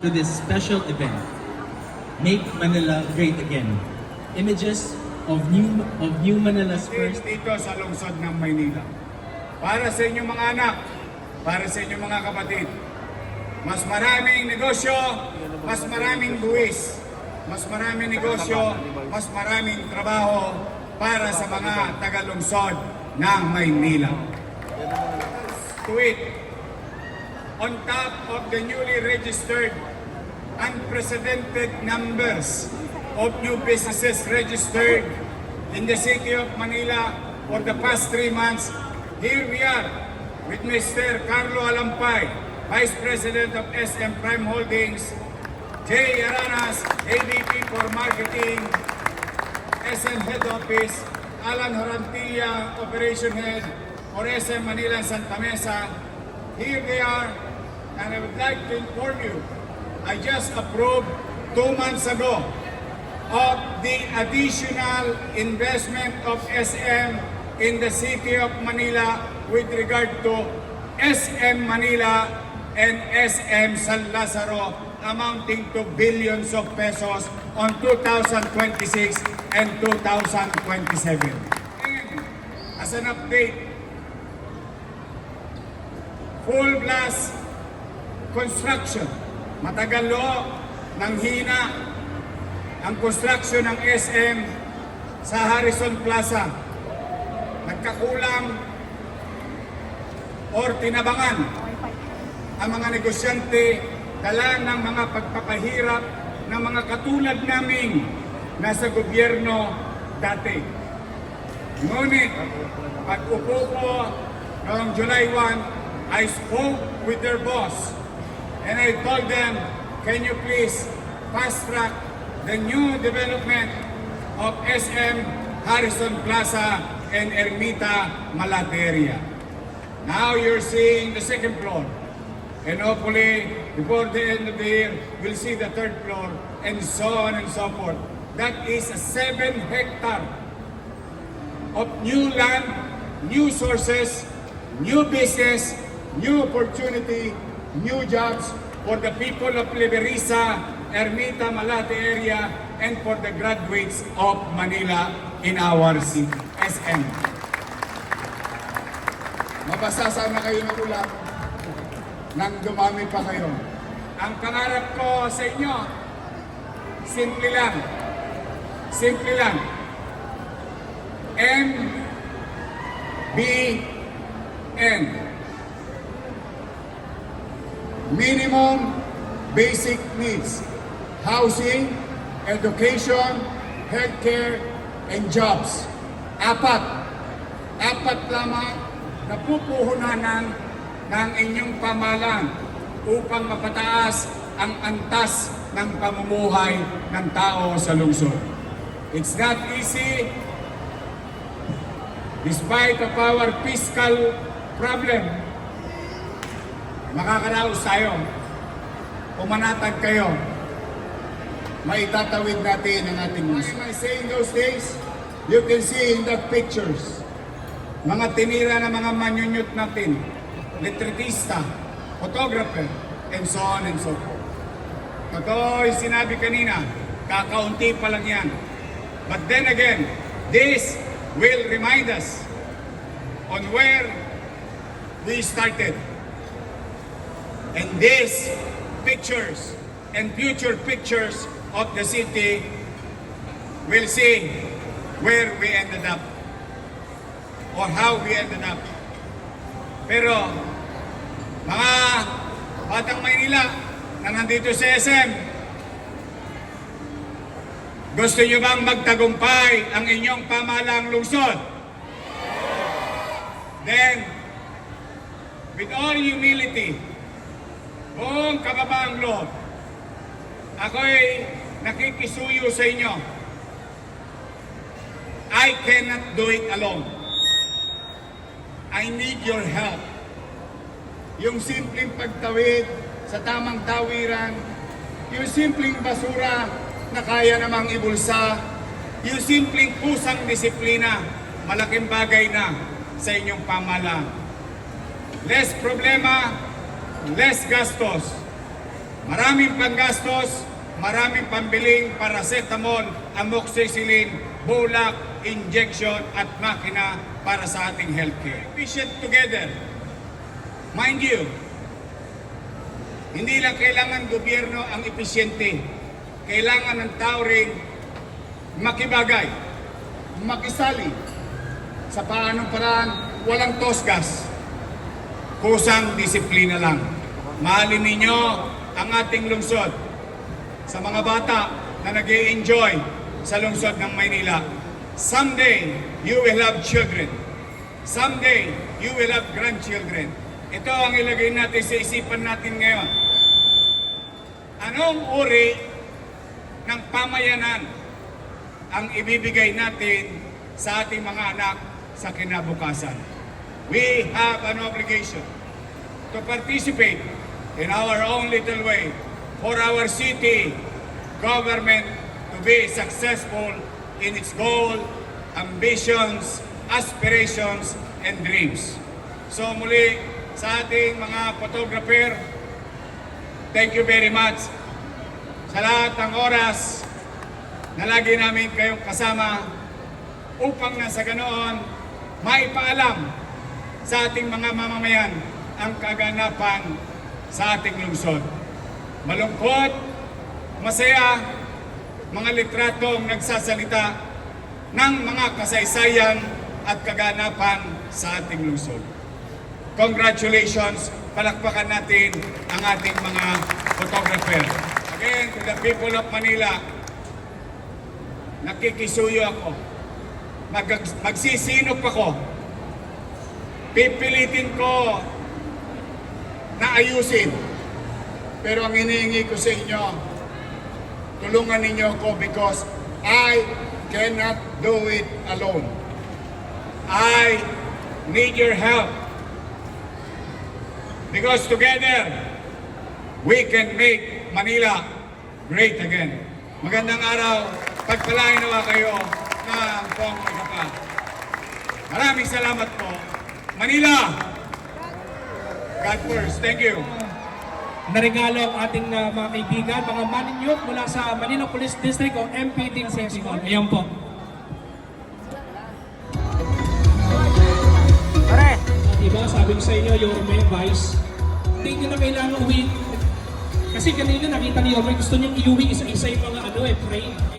to this special event. Make Manila great again. Images of new of new Manila's first dito sa lungsod ng Maynila. Para sa inyong mga anak, para sa inyong mga kapatid. Mas maraming negosyo, mas maraming buwis, mas maraming negosyo, mas maraming trabaho para sa mga tagalungsod ng Maynila. To it, on top of the newly registered unprecedented numbers of new businesses registered in the city of Manila for the past three months, here we are with Mr. Carlo Alampay, Vice President of SM Prime Holdings, Jay Aranas, AVP for Marketing, SM Head Office, Alan Horantilla, Operation Head for SM Manila Santa Mesa. Here they are, and I would like to inform you, I just approved two months ago of the additional investment of SM in the city of Manila with regard to SM Manila and SM San Lazaro amounting to billions of pesos on 2026 and 2027. And as an update, full blast construction. Matagal lo nang hina ang construction ng SM sa Harrison Plaza. Nagkakulang or tinabangan ang mga negosyante dala ng mga pagpapahirap ng mga katulad naming nasa gobyerno dati. Ngunit, pag upo ko noong July 1, I spoke with their boss and I told them, can you please fast track the new development of SM Harrison Plaza and Ermita Malate area. Now you're seeing the second floor. And hopefully, before the end of the year, we'll see the third floor and so on and so forth. That is a seven hectare of new land, new sources, new business, new opportunity, new jobs for the people of Liberisa, Ermita, Malate area, and for the graduates of Manila in our SM. Mabasa sana kayo ng ulat nang dumami pa kayo. Ang pangarap ko sa inyo, simple lang. Simple lang. M, B, N. Minimum basic needs. Housing, education, healthcare, and jobs. Apat. Apat lamang na pupuhunanan ng inyong pamalan upang mapataas ang antas ng pamumuhay ng tao sa lungsod. It's not easy despite of our fiscal problem. Makakaraos tayo. Pumanatag kayo. Maitatawid natin ang ating. Why am I saying those days? You can see in the pictures. Mga tinira na mga manyunyot natin. Litritista, photographer, and so on and so forth. Totoo yung sinabi kanina, kakaunti pa lang yan. But then again, this will remind us on where we started. And these pictures and future pictures of the city will see where we ended up or how we ended up. Pero mga batang Maynila na nandito sa SM, gusto nyo bang magtagumpay ang inyong pamahalang lungsod? Then, with all humility, buong kababaang loob, ako'y nakikisuyo sa inyo. I cannot do it alone. I need your help. Yung simpleng pagtawid sa tamang tawiran, yung simpleng basura na kaya namang ibulsa, yung simpleng pusang disiplina, malaking bagay na sa inyong pamalang. Less problema, less gastos, Maraming panggastos, maraming pambiling paracetamol, amoxicillin, bulak, injection at makina para sa ating healthcare. Efficient together. Mind you, hindi lang kailangan gobyerno ang episyente. Kailangan ng tao rin makibagay, makisali sa paanong paraan walang tosgas. Kusang disiplina lang. Mahalin ninyo ang ating lungsod sa mga bata na nag enjoy sa lungsod ng Maynila. Someday, you will have children. Someday, you will have grandchildren. Ito ang ilagay natin sa isipan natin ngayon. Anong uri ng pamayanan ang ibibigay natin sa ating mga anak sa kinabukasan? We have an obligation to participate in our own little way for our city government to be successful in its goal, ambitions, aspirations, and dreams. So muli, sa ating mga photographer, thank you very much sa lahat ng oras na lagi namin kayong kasama upang na sa ganoon maipaalam sa ating mga mamamayan ang kaganapan sa ating lungsod. Malungkot, masaya, mga litratong nagsasalita ng mga kasaysayan at kaganapan sa ating lungsod. Congratulations, palakpakan natin ang ating mga photographer. Again, to the people of Manila, nakikisuyo ako. Mag magsisinop ako. Pipilitin ko na ayusin. Pero ang hinihingi ko sa inyo, tulungan ninyo ako because I cannot do it alone. I need your help. Because together, we can make Manila great again. Magandang araw, pagpalain nawa kayo ng pong ikapa. Maraming salamat po. Manila! God first. Thank you. Naregalo ang ating uh, mga kaibigan, mga maninyok mula sa Manila Police District o MPD City Hall. Ayan po. Diba, sabi ko sa inyo, Yorme, Vice, hindi nyo na kailangan uwi. Kasi kanina nakita ni Yorme, gusto niyang iuwi isa-isa yung mga ano eh, frame.